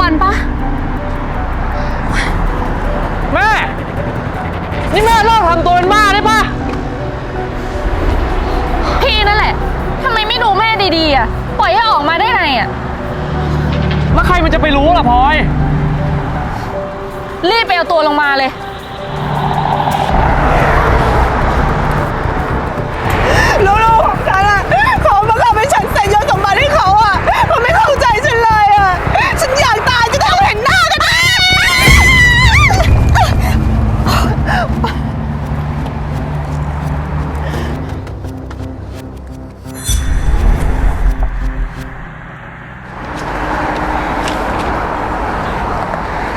วันปะแม่ นี่แม่เลิกทำตัวเป็นบ้าได้ปะพี่นั่นแหละทำไมไม่ดูแม่ดีๆอะ ปล่อยให้ออกมาได้ไงอะ แล้วใครมันจะไปรู้ล่ะพลอย รีบไปเอาตัวลงมาเลย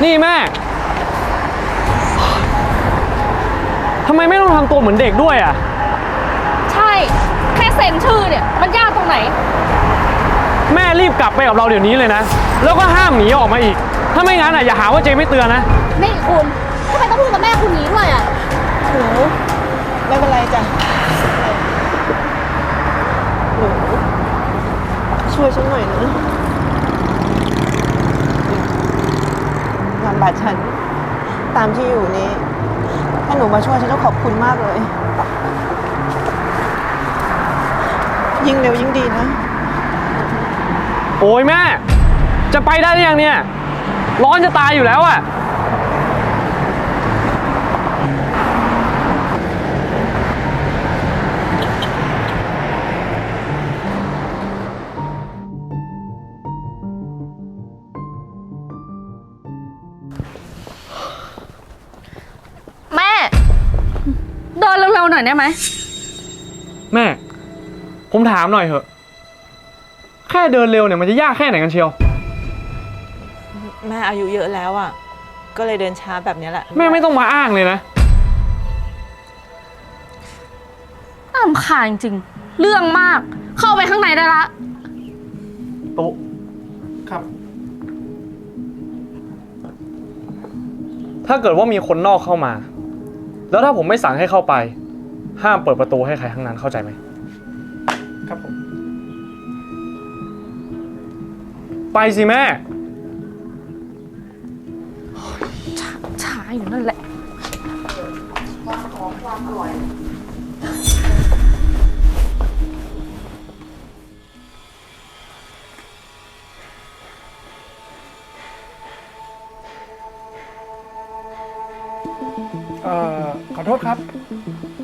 นี่แม่ทำไมไม่ต้องทำตัวเหมือนเด็กด้วยอะ ใช่ แค่เซ็นชื่อเนี่ย มันยากตรงไหน แม่รีบกลับไปกับเราเดี๋ยวนี้เลยนะ แล้วก็ห้ามหนีออกมาอีก ถ้าไม่งั้นอะอย่าหาว่าเจไม่เตือนนะ นี่คุณทำไมต้องพูดกับแม่คุณนี้ด้วยอะหนูไม่เป็นไรจ้ะหนูช่วยฉันหน่อยนะนำ บัตรฉัน ตามที่อยู่นี้ถ้าหนูมาช่วยฉันต้องขอบคุณมากเลย ยิ่งเร็วยิ่งดีนะ โอ้ยแม่ จะไปได้หรือยังเนี่ย ร้อนจะตายอยู่แล้วอะ นเร็วๆหน่อยได้ไหม แม่ ผมถามหน่อยเถอะ แค่เดินเร็วเนี่ยมันจะยากแค่ไหนกันเชียว แม่อายุเยอะแล้วอะ ก็เลยเดินช้าแบบนี้แหละแม่ไม่ต้องมาอ้างเลยนะ น่ารำคาญจริง เรื่องมาก เข้าไปข้างในได้ละ โต๊ะครับ ถ้าเกิดว่ามีคนนอกเข้ามา แล้วถ้าผมไม่สั่งให้เข้าไป ห้ามเปิดประตูให้ใครทั้งนั้นเข้าใจไหมครับผม ไปสิแม่ ช้าอยู่นั่นแหละเ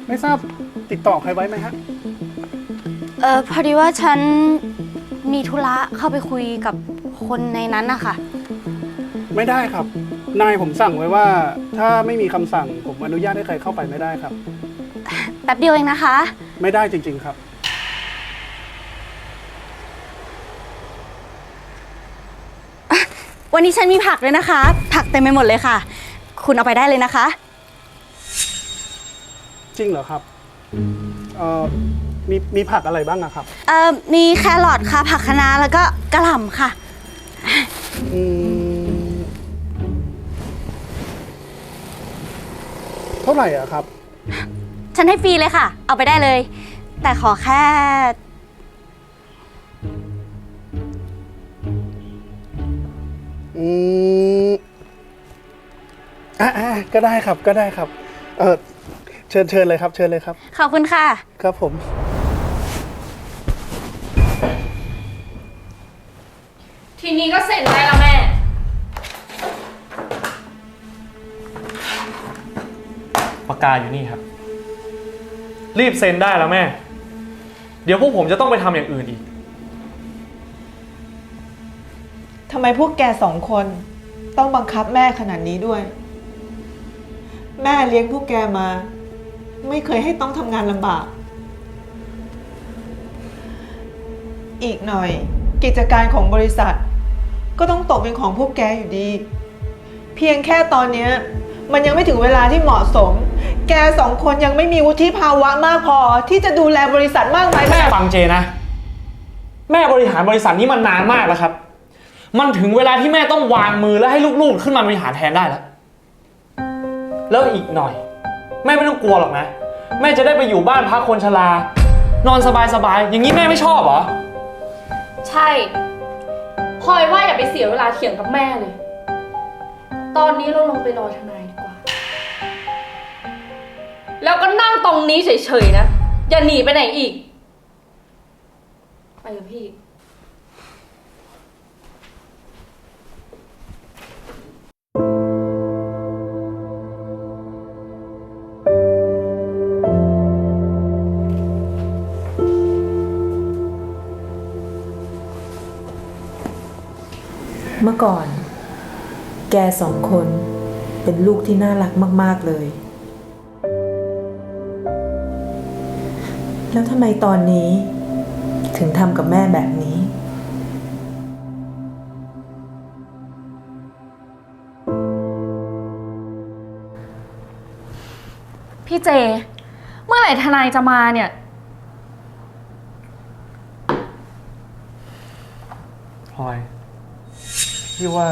ไม่ทราบติดต่อใครไว้ไหมฮะ เออพอดีว่าฉันมีธุระเข้าไปคุยกับคนในนั้นนะคะไม่ได้ครับ นายผมสั่งไว้ว่า ถ้าไม่มีคำสั่งผมอนุญาตให้ใครเข้าไปไม่ได้ครับ แป๊บเดียวเองนะคะ ไม่ได้จริง ๆครับ วันนี้ฉันมีผักด้วยนะคะ ผักเต็มไปหมดเลยค่ะ คุณเอาไปได้เลยนะคะ จริงเหรอครับเอ่อมีมีผักอะไรบ้างอะครับเอ่อมีแครอทค่ะ ผักคะน้าแล้วก็กระหล่ำค่ะ อืมเท่าไหร่อะครับ ฉันให้ฟรีเลยค่ะ เอาไปได้เลย แต่ขอแค่ อืมอะอะก็ได้ครับก็ได้ครับ เออ เชิญเชิญเลยครับ เชิญเลยครับ ขอบคุณค่ะ ครับผม ทีนี้ก็เสร็จได้แล้วแม่ ปากกาอยู่นี่ครับ รีบเซ็นได้แล้วแม่ เดี๋ยวพวกผมจะต้องไปทำอย่างอื่นอีก ทำไมพวกแกสองคนต้องบังคับแม่ขนาดนี้ด้วย แม่เลี้ยงพวกแกมา ไม่เคยให้ต้องทำงานลำบาก อีกหน่อย กิจการของบริษัท ก็ต้องตกเป็นของพวกแกอยู่ดี เพียงแค่ตอนเนี้ยมันยังไม่ถึงเวลาที่เหมาะสม แกสองคนยังไม่มีวุฒิภาวะมากพอ ที่จะดูแลบริษัทมากมายแม่ฟังเจนะ แม่บริหารบริษัทนี้มันนานมากแล้วครับ มันถึงเวลาที่แม่ต้องวางมือแล้วให้ลูกๆ ขึ้นมาบริหารแทนได้แล้ว แล้วอีกหน่อย แม่ไม่ต้องกลัวหรอกนะ แม่จะได้ไปอยู่บ้านพักคนชรา นอนสบายๆอย่างนี้แม่ไม่ชอบเหรอ ใช่พพลอยว่าอย่าไปเสียเวลาเถียงกับแม่เลย ตอนนี้เราลงไปรอทนายดีกว่า แล้วก็นั่งตรงนี้เฉยๆนะ อย่าหนีไปไหนอีก ไปกับพี่ เมื่อก่อน แกสองคนเป็นลูกที่น่ารักมาก ๆ เลย แล้วทำไมตอนนี้ ถึงทำกับแม่แบบนี้ พี่เจ เมื่อไหร่ทนายจะมาเนี่ย พลอย พี่ว่า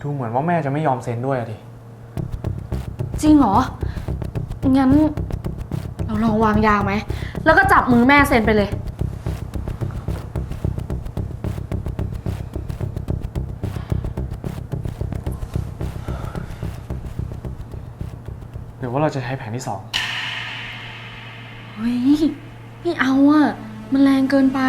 ดูเหมือนว่าแม่จะไม่ยอมเซ็นด้วยอะดิ จริงเหรอ งั้น เราลองวางยาไหม แล้วก็จับมือแม่เซ็นไปเลย หรือว่าเราจะใช้แผนที่สอง เฮ้ย ไม่เอาอะมันแรงเกินไป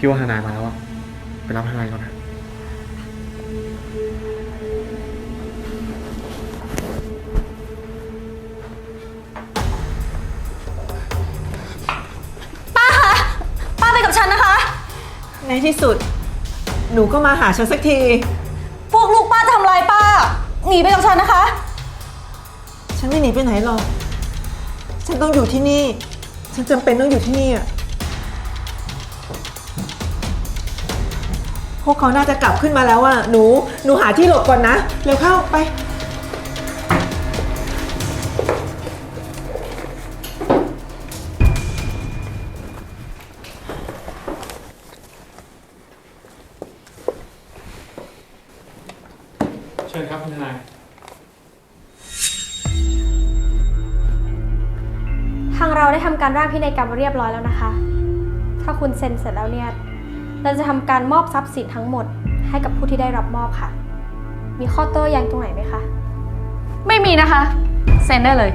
พี่ว่าทนายมาแล้วอะไปรับทนายก่อนนะป้าคะป้าไปกับฉันนะคะ ในที่สุด หนูก็มาหาฉันสักที พวกลูกป้าจะทำลายป้า หนีไปกับฉันนะคะ ฉันไม่หนีไปไหนหรอก ฉันต้องอยู่ที่นี่ ฉันจำเป็นต้องอยู่ที่นี่อะ วกเขาน่าจะกลับขึ้นมาแล้วอะหนู หนูหาที่หลบก่อนนะ เร็วเข้าไป เชิญครับคุณทนาย ทางเราได้ทำการร่างพินัยกรรมเรียบร้อยแล้วนะคะ ถ้าคุณเซ็นเสร็จแล้วเนี่ย เราจะทำการมอบทรัพย์สินทั้งหมด ให้กับผู้ที่ได้รับมอบค่ะ มีข้อโต้แย้งตรงไหนไหมคะ ไม่มีนะคะ เซ็นได้เลย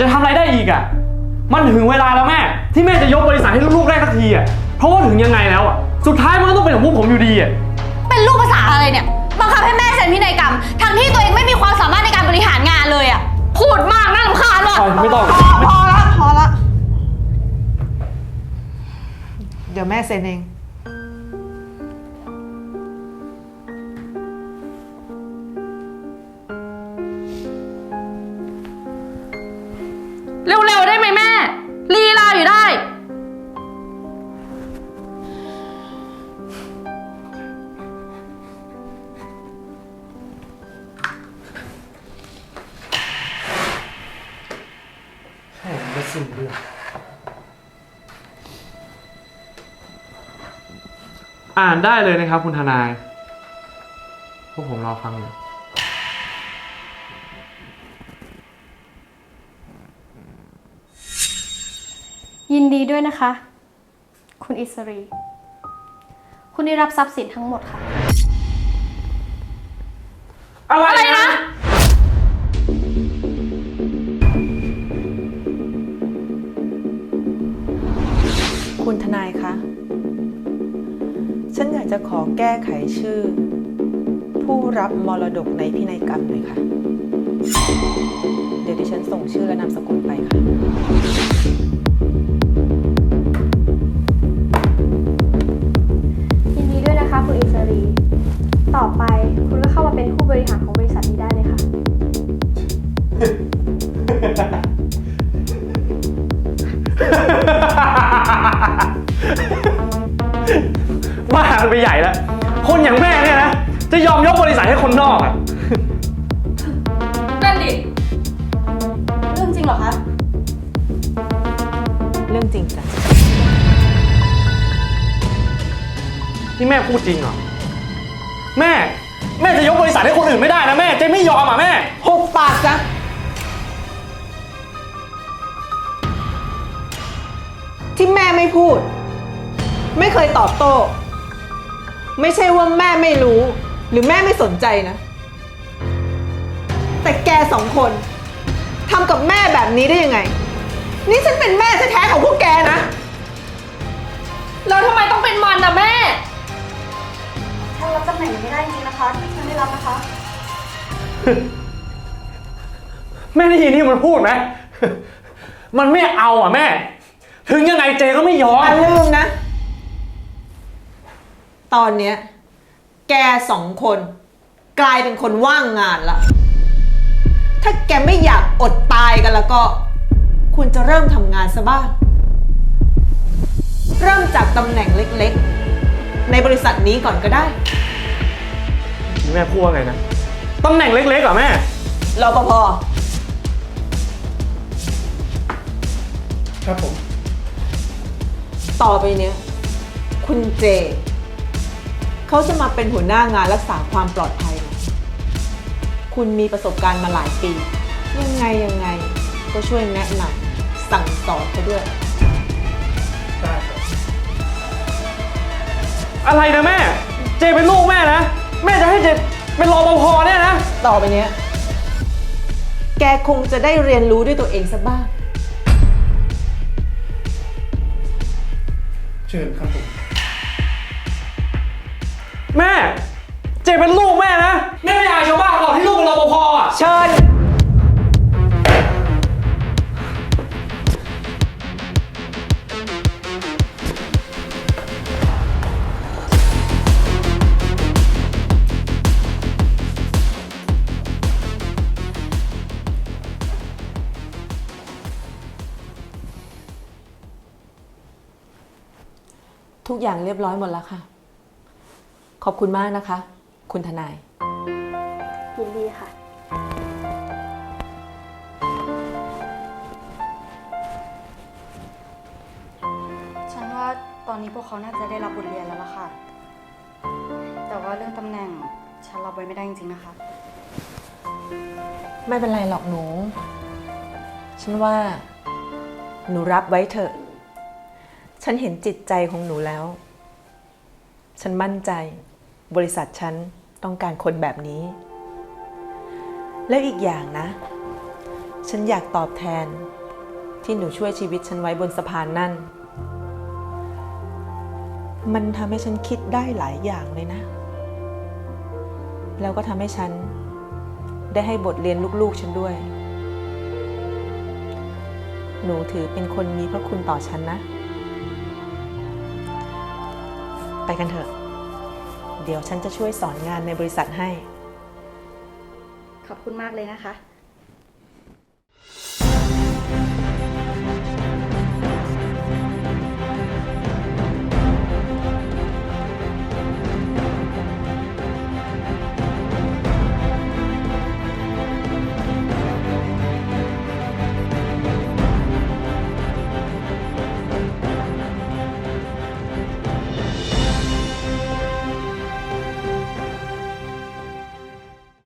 จะทำอะไรได้อีกอะ่ะ มันถึงเวลาแล้วแม่ ที่แม่จะยกบริษัทให้ลูกๆได้สักทีอะ่ะ เพราะว่าถึงยังไงแล้วอะ่ะ สุดท้ายมันก็ต้องเป็นของพวกผมอยู่ดีอะ เป็นลูกภาษาอะไรเนี่ย บังคับให้แม่เซ็นพินัยกรรม ทั้งที่ตัวเองไม่มีความสามารถในการบริหารงานเลยอะพูดมากน่ารำคาญว่ะพลอยไม่ต้อง พอละพอละ เดี๋ยวแม่เซ็นเอง โอ้ไม่สิ้นเรื่องอ่านได้เลยนะครับคุณทนาย พวกผมรอฟังอยู่ยินดีด้วยนะคะ คุณอิสรี คุณได้รับทรัพย์สินทั้งหมดค่ะ คุณทนายคะ ฉันอยากจะขอแก้ไขชื่อ ผู้รับมรดกในพินัยกรรมหน่อยค่ะ เดี๋ยวดิฉันส่งชื่อและนามสกุลไปค่ะ ใหญ่แล้ว คนอย่างแม่เนี่ยนะ จะยอมยกบริษัทให้คนนอกอะนั่นดิ เรื่องจริงเหรอคะ เรื่องจริงจ้ะ นี่แม่พูดจริงเหรอ แม่ แม่จะยกบริษัทให้คนอื่นไม่ได้นะแม่ เจ๊ไม่ยอมอะแม่ หุบปากจ้ะ ที่แม่ไม่พูด ไม่เคยตอบโต้ ไม่ใช่ว่าแม่ไม่รู้ หรือแม่ไม่สนใจนะ แต่แกสองคนทำกับแม่แบบนี้ได้ยังไง นี่ฉันเป็นแม่แท้ๆของพวกแกนะ แล้วทำไมต้องเป็นมันนะแม่ ฉันรับตำแหน่งไม่ได้จริงๆนะคะฉันไม่รับนะคะ แม่ได้ยินที่มันพูดไหม มันไม่เอาอะแม่ ถึงยังไงเจก็ไม่ยอม อย่าลืมนะ ตอนเนี้ยแกสองคน กลายเป็นคนว่างงานละ ถ้าแกไม่อยากอดตายกันแล้วก็ คุณจะเริ่มทำงานซะบ้าง เริ่มจากตำแหน่งเล็กๆ ในบริษัทนี้ก่อนก็ได้แม่พูดว่าไงนะตำแหน่งเล็กๆเหรอแม่รปภครับผม ต่อไปเนี้ย คุณเจ เขาจะมาเป็นหัวหน้างานรักษาความปลอดภัยนะคุณมีประสบการณ์มาหลายปี ยังไงยังไงก็ช่วยแนะนำสั่งสอนเขาด้วยได้ครับอะไรนะแม่ เจเป็นลูกแม่นะ แม่จะให้เจเป็นรอปภเนี่ยนะ ต่อไปเนี้ย แกคงจะได้เรียนรู้ด้วยตัวเองสักบ้าง เชิญครับผม แม่ เจเป็นลูกแม่นะ แม่ไม่อายชาวบ้านหรอกที่ลูกเป็นรปภอะ เชิญ ทุกอย่างเรียบร้อยหมดแล้วค่ะ ขอบคุณมากนะคะ คุณทนาย ยินดีค่ะ ฉันว่าตอนนี้พวกเขาน่าจะได้รับบทเรียนแล้วล่ะค่ะ แต่ว่าเรื่องตำแหน่งฉันรับไว้ไม่ได้จริงๆนะคะ ไม่เป็นไรหรอกหนู ฉันว่า หนูรับไว้เถอะ ฉันเห็นจิตใจของหนูแล้ว ฉันมั่นใจ บริษัทฉันต้องการคนแบบนี้ แล้วอีกอย่างนะ ฉันอยากตอบแทน ที่หนูช่วยชีวิตฉันไว้บนสะพานนั่น มันทำให้ฉันคิดได้หลายอย่างเลยนะ แล้วก็ทำให้ฉัน ได้ให้บทเรียนลูกๆฉันด้วย หนูถือเป็นคนมีพระคุณต่อฉันนะ ไปกันเถอะ เดี๋ยวฉันจะช่วยสอนงานในบริษัทให้ ขอบคุณมากเลยนะคะ